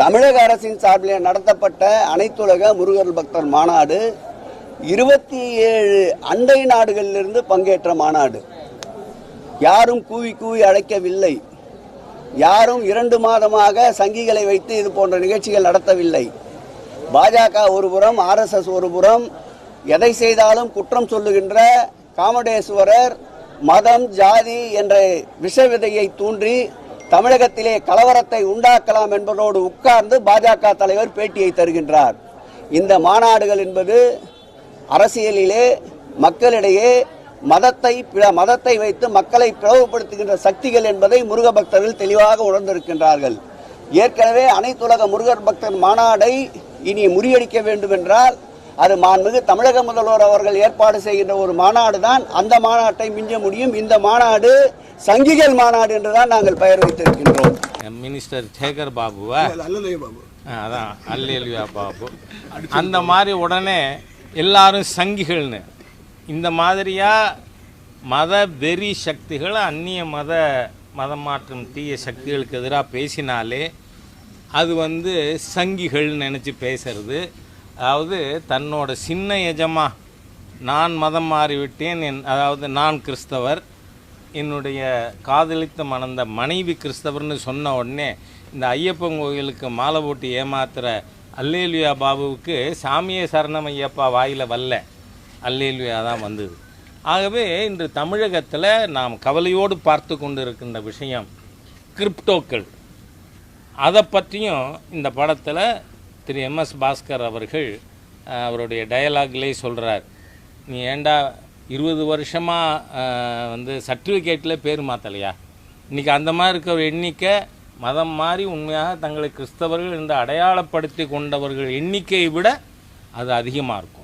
தமிழக அரசின் சார்பில் நடத்தப்பட்ட அனைத்துலக முருகர் பக்தர் மாநாடு இருபத்தி ஏழு அண்டை நாடுகளிலிருந்து பங்கேற்ற மாநாடு. யாரும் கூவி கூவி அழைக்கவில்லை. யாரும் இரண்டு மாதமாக சங்கிகளை வைத்து இது போன்ற நிகழ்ச்சிகள் நடத்தவில்லை. பாஜக ஒருபுறம் ஆர்எஸ்எஸ் ஒருபுறம் எதை செய்தாலும் குற்றம் சொல்லுகின்ற காமடேஸ்வரர் மதம் ஜாதி என்ற விஷ விதையை தூண்டி தமிழகத்திலே கலவரத்தை உண்டாக்கலாம் என்பதோடு உட்கார்ந்து பாஜக தலைவர் பேட்டியை தருகின்றார். இந்த மாநாடுகள் என்பது அரசியலிலே மக்களிடையே மதத்தை பிற- மதத்தை வைத்து மக்களை பிளவுபடுத்துகின்ற சக்திகள் என்பதை முருக பக்தர்கள் தெளிவாக உணர்ந்திருக்கின்றார்கள். ஏற்கனவே அனைத்துலக முருகர் பக்தர் மாநாடை இனி முறியடிக்க வேண்டும் என்றால் அது மாண்புமிகு தமிழக முதல்வர் அவர்கள் ஏற்பாடு செய்கின்ற ஒரு மாநாடு தான் அந்த மாநாட்டை மிஞ்ச முடியும். இந்த மாநாடு சங்கிகள் மாநாடு என்றுதான் நாங்கள் பெயர் வைத்திருக்கின்றோம். மினிஸ்டர் சேகர் பாபுவா? அல்லலையே பாபு? ஆ, அதான் அல்லேலுயா பாபு. அந்த மாதிரி உடனே எல்லாரும் சங்கிகள்னு. இந்த மாதிரியா மத வெறி சக்திகள் அந்நிய மத மதம் மாற்றும் தீய சக்திகளுக்கு எதிராக பேசினாலே அது வந்து சங்கிகள் நினச்சி பேசுறது. அதாவது தன்னோட சின்ன எஜமா நான் மதம் மாறிவிட்டேன் என் அதாவது நான் கிறிஸ்தவர் என்னுடைய காதலித்து மணந்த மனைவி கிறிஸ்தவர்னு சொன்ன உடனே இந்த ஐயப்பன் கோயிலுக்கு மாலை போட்டு ஏமாத்துகிற அல்லேலுயா பாபுவுக்கு சாமியே சரணம் ஐயப்பா வாயில் வரல. அல்லேலுயா தான் வந்தது. ஆகவே இன்று தமிழகத்தில் நாம் கவலையோடு பார்த்து கொண்டு இருக்கின்ற விஷயம் கிரிப்டோக்கள். அதை பற்றியும் இந்த படத்தில் திரு எம்எஸ் பாஸ்கர் அவர்கள் அவருடைய டயலாக்லேயே சொல்கிறார் நீ ஏண்டா இருபது வருஷமாக வந்து சர்டிஃபிகேட்டில் பேர் மாற்றலையா இன்றைக்கி அந்த மாதிரி இருக்கிற ஒரு எண்ணிக்கை மதம் மாறி உண்மையாக தங்களை கிறிஸ்தவர்கள் என்று அடையாளப்படுத்தி கொண்டவர்கள் எண்ணிக்கையை விட அது அதிகமாக இருக்கும்.